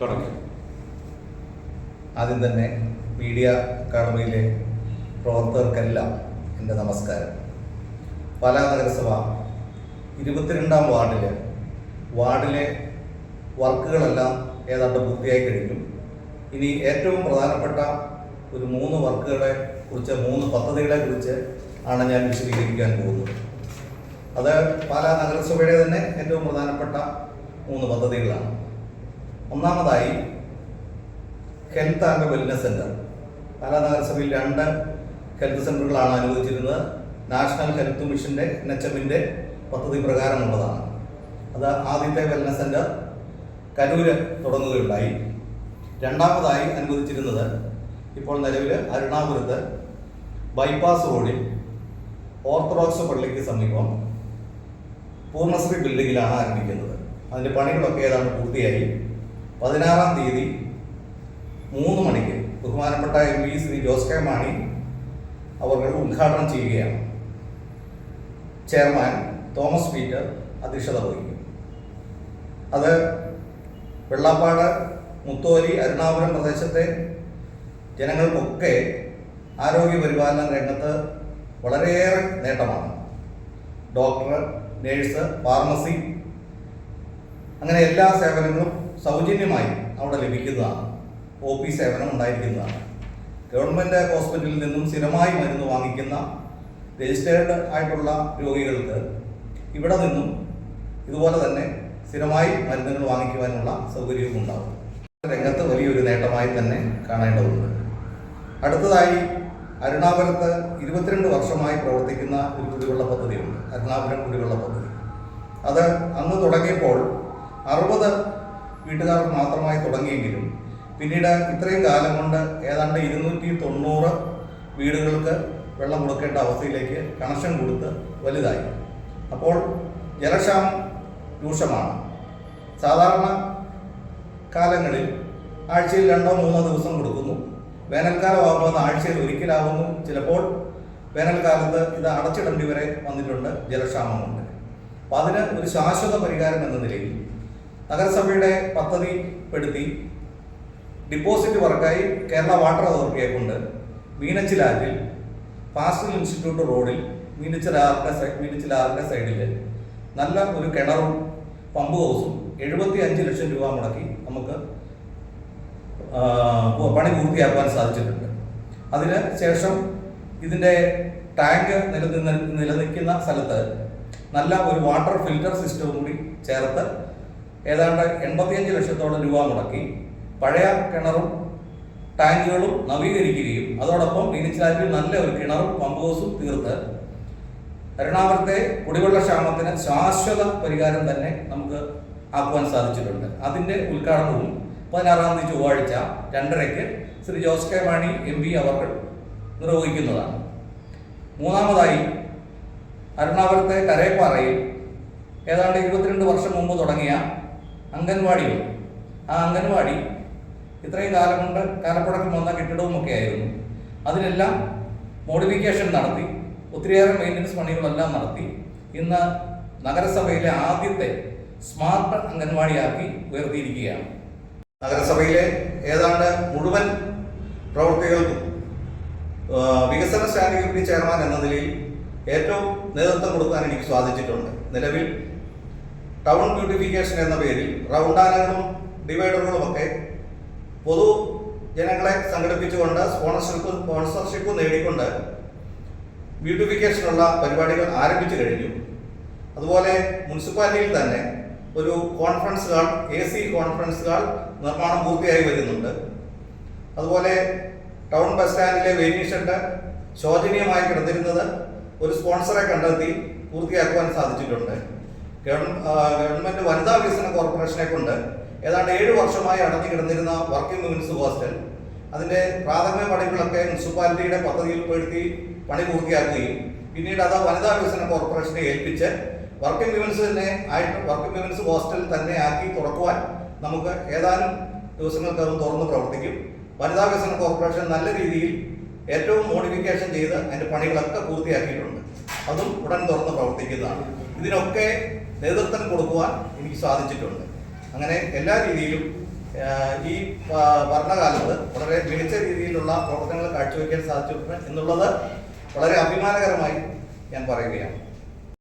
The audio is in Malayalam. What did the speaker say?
തുടങ്ങി. ആദ്യം തന്നെ മീഡിയ അക്കാദമിയിലെ പ്രവർത്തകർക്കെല്ലാം എന്റെ നമസ്കാരം. പാലാ നഗരസഭ ഇരുപത്തിരണ്ടാം വാർഡിൽ വാർഡിലെ വർക്കുകളെല്ലാം ഏതാണ്ട് പൂർത്തിയായി കഴിഞ്ഞു. ഇനി ഏറ്റവും പ്രധാനപ്പെട്ട ഒരു മൂന്ന് വർക്കുകളെ കുറിച്ച് മൂന്ന് പദ്ധതികളെ കുറിച്ച് ആണ് ഞാൻ വിശദീകരിക്കാൻ പോകുന്നത്. അത് പാലാ നഗരസഭയുടെ തന്നെ ഏറ്റവും പ്രധാനപ്പെട്ട മൂന്ന് പദ്ധതികളാണ്. ഒന്നാമതായി health and wellness centre Pala നഗരസഭയിൽ രണ്ട് ഹെൽത്ത് സെന്ററുകളാണ് അനുവദിച്ചിരുന്നത്. നാഷണൽ ഹെൽത്ത് മിഷന്റെ എമ്മിന്റെ പദ്ധതി പ്രകാരമുള്ളതാണ്. അത് ആദ്യത്തെ വെൽനസ് സെന്റർ കരൂര് തുടങ്ങുകയുണ്ടായി. രണ്ടാമതായി അനുവദിച്ചിരുന്നത് ഇപ്പോൾ നിലവിൽ അരുണാപുരത്ത് ബൈപ്പാസ് റോഡിൽ ഓർത്തഡോക്സ് പള്ളിക്ക് സമീപം പൂർണശ്രീ ബിൽഡിങ്ങിലാണ് ആരംഭിക്കുന്നത്. അതിന്റെ പണികളൊക്കെ ഏതാണ്ട് പൂർത്തിയായി. പതിനാറാം തീയതി മൂന്ന് മണിക്ക് ബഹുമാനപ്പെട്ട M P Shri Jose K Mani അവർ ഉദ്ഘാടനം ചെയ്യുകയാണ്. ചെയർമാൻ തോമസ് പീറ്റർ അധ്യക്ഷത വഹിക്കും. അത് വെള്ളാപ്പാട് മുത്തോലി അരുണാപുരം പ്രദേശത്തെ ജനങ്ങൾക്കൊക്കെ ആരോഗ്യ പരിപാലന രംഗത്ത് വളരെയേറെ നേട്ടമാണ്. ഡോക്ടർ നേഴ്സ് ഫാർമസി അങ്ങനെ എല്ലാ സേവനങ്ങളും സൗജന്യമായി അവിടെ ലഭിക്കുന്നതാണ് ഒ പി സേവനം ഉണ്ടായിരിക്കുന്നതാണ്. ഗവൺമെന്റ് ഹോസ്പിറ്റലിൽ നിന്നും സ്ഥിരമായി മരുന്ന് വാങ്ങിക്കുന്ന രജിസ്റ്റേർഡ് ആയിട്ടുള്ള രോഗികൾക്ക് ഇവിടെ നിന്നും ഇതുപോലെ തന്നെ സ്ഥിരമായി മരുന്നുകൾ വാങ്ങിക്കുവാനുള്ള സൗകര്യവും ഉണ്ടാകും രംഗത്ത് വലിയൊരു നേട്ടമായി തന്നെ കാണേണ്ടതുണ്ട്. അടുത്തതായി അരുണാപുരത്ത് ഇരുപത്തിരണ്ട് വർഷമായി പ്രവർത്തിക്കുന്ന ഒരു കുടിവെള്ള പദ്ധതിയുണ്ട്. അരുണാപുരം കുടിവെള്ള പദ്ധതി. അത് അന്ന് തുടങ്ങിയപ്പോൾ അറുപത് വീട്ടുകാർ മാത്രമായി തുടങ്ങിയെങ്കിലും പിന്നീട് ഇത്രയും കാലം കൊണ്ട് ഏതാണ്ട് ഇരുന്നൂറ്റി തൊണ്ണൂറ് വീടുകൾക്ക് വെള്ളം കൊടുക്കേണ്ട അവസ്ഥയിലേക്ക് കണക്ഷൻ കൊടുത്ത് വലുതായി. അപ്പോൾ ജലക്ഷാമം രൂക്ഷമാണ്. സാധാരണ കാലങ്ങളിൽ ആഴ്ചയിൽ രണ്ടോ മൂന്നോ ദിവസം കൊടുക്കുന്നു. വേനൽക്കാലമാകുമ്പോൾ ആകുമ്പോൾ ആഴ്ചയിൽ ഒരിക്കലാകുന്നു. ചിലപ്പോൾ വേനൽക്കാലത്ത് ഇത് അടച്ചിടേണ്ടി വരെ വന്നിട്ടുണ്ട് ജലക്ഷാമമുണ്ട് അപ്പോൾ അതിന് ഒരു ശാശ്വത പരിഹാരം എന്ന നിലയിൽ നഗരസഭയുടെ പദ്ധതി പെടുത്തി ഡിപ്പോസിറ്റ് വർക്കായി കേരള വാട്ടർ അതോറിറ്റിയെ കൊണ്ട് മീനച്ചിലാറ്റിൽ പാസ്റ്റൽ ഇൻസ്റ്റിറ്റ്യൂട്ട് റോഡിൽ മീനച്ചിലാറിന്റെ മീനച്ചിലാറിന്റെ സൈഡിൽ നല്ല ഒരു കിണറും പമ്പ് ഹൗസും എഴുപത്തി അഞ്ച് ലക്ഷം രൂപ മുടക്കി നമുക്ക് പണി പൂർത്തിയാക്കാൻ സാധിച്ചിട്ടുണ്ട്. അതിന് ശേഷം ഇതിന്റെ ടാങ്ക് നിലനിന്ന് നിലനിൽക്കുന്ന സ്ഥലത്ത് നല്ല ഒരു വാട്ടർ ഫിൽറ്റർ സിസ്റ്റവും കൂടി ചേർത്ത് ഏതാണ്ട് എൺപത്തിയഞ്ച് ലക്ഷത്തോളം രൂപ മുടക്കി പഴയ കിണറും ടാങ്കുകളും നവീകരിക്കുകയും അതോടൊപ്പം മീനച്ചിലാറ്റിൽ നല്ല ഒരു കിണറും പമ്പ് ഹൗസും തീർത്ത് എറണാകുളത്തെ കുടിവെള്ള ക്ഷാമത്തിന് ശാശ്വത പരിഹാരം തന്നെ നമുക്ക് ആക്കുവാൻ സാധിച്ചിട്ടുണ്ട്. അതിന്റെ ഉദ്ഘാടനവും പതിനാറാം തീയതി ചൊവ്വാഴ്ച രണ്ടരയ്ക്ക് Shri Jose K Mani M P അവർ നിർവഹിക്കുന്നതാണ്. മൂന്നാമതായി എറണാകുളത്തെ കരേപ്പാറയിൽ ഏതാണ്ട് ഇരുപത്തിരണ്ട് വർഷം മുമ്പ് തുടങ്ങിയ അംഗൻവാടിയുണ്ട് ആ അംഗൻവാടി ഇത്രയും കാലം കൊണ്ട് കാലപ്പഴക്കം വന്ന കെട്ടിടവും ഒക്കെ ആയിരുന്നു. അതിനെല്ലാം മോഡിഫിക്കേഷൻ നടത്തി ഒത്തിരിയേറെ മെയിന്റനൻസ് പണികളെല്ലാം നടത്തി. ഇന്ന് നഗരസഭയിലെ ആദ്യത്തെ സ്മാർട്ട് അംഗൻവാടിയാക്കി ഉയർത്തിയിരിക്കുകയാണ്. നഗരസഭയിലെ ഏതാണ്ട് മുഴുവൻ പ്രവൃത്തികൾക്കും വികസന സ്റ്റാൻഡിംഗ് കമ്മിറ്റി ചെയർമാൻ എന്ന നിലയിൽ ഏറ്റവും നേതൃത്വം കൊടുക്കാൻ എനിക്ക് സാധിച്ചിട്ടുണ്ട്. നിലവിൽ ടൗൺ ബ്യൂട്ടിഫിക്കേഷൻ എന്ന പേരിൽ റൗണ്ടാനകളും ഡിവൈഡറുകളും ഒക്കെ പൊതു ജനങ്ങളെ സംഘടിപ്പിച്ചുകൊണ്ട് സ്പോൺസർഷിപ്പ് സ്പോൺസർഷിപ്പ് നേടിക്കൊണ്ട് ബ്യൂട്ടിഫിക്കേഷനുള്ള പരിപാടികൾ ആരംഭിച്ചു കഴിഞ്ഞു. അതുപോലെ മുനിസിപ്പാലിറ്റിയിൽ തന്നെ ഒരു conference hall A C conference hall നിർമ്മാണം പൂർത്തിയായി വരുന്നുണ്ട്. അതുപോലെ ടൗൺ ബസ് സ്റ്റാൻഡിലെ വെയിറ്റിംഗ് ഷെഡ് ശോചനീയമായി കിടന്നിരുന്നത് ഒരു സ്പോൺസറെ കണ്ടെത്തി പൂർത്തിയാക്കുവാൻ സാധിച്ചിട്ടുണ്ട്. ഗവൺമെന്റ് വനിതാ വികസന കോർപ്പറേഷനെ കൊണ്ട് ഏതാണ്ട് ഏഴ് വർഷമായി അടഞ്ഞു കിടന്നിരുന്ന വർക്കിംഗ് വുമൻസ് ഹോസ്റ്റൽ. അതിന്റെ പ്രാഥമിക പണികളൊക്കെ മുനിസിപ്പാലിറ്റിയുടെ പദ്ധതിയിൽ പെടുത്തി പണി പൂർത്തിയാക്കുകയും പിന്നീട് അത് വനിതാ വികസന കോർപ്പറേഷനെ ഏൽപ്പിച്ച് വർക്കിംഗ് വിമൻസ് തന്നെ ആയിട്ട് വർക്കിംഗ് വിമൻസ് ഹോസ്റ്റൽ തന്നെ ആക്കി തുറക്കുവാൻ നമുക്ക് ഏതാനും ദിവസങ്ങൾക്കകം തുറന്ന് പ്രവർത്തിക്കും. വനിതാ വികസന കോർപ്പറേഷൻ നല്ല രീതിയിൽ ഏറ്റവും മോഡിഫിക്കേഷൻ ചെയ്ത് അതിന്റെ പണികളൊക്കെ പൂർത്തിയാക്കിയിട്ടുണ്ട്. അതും ഉടൻ തുറന്ന് പ്രവർത്തിക്കുന്നതാണ്. ഇതിനൊക്കെ നേതൃത്വം കൊടുക്കുവാൻ എനിക്ക് സാധിച്ചിട്ടുണ്ട്. അങ്ങനെ എല്ലാ രീതിയിലും ഈ ഭരണകാലത്ത് വളരെ മികച്ച രീതിയിലുള്ള പ്രവർത്തനങ്ങൾ കാഴ്ചവെക്കാൻ സാധിച്ചിട്ടുണ്ട് എന്നുള്ളത് വളരെ അഭിമാനകരമായി ഞാൻ പറയുകയാണ്.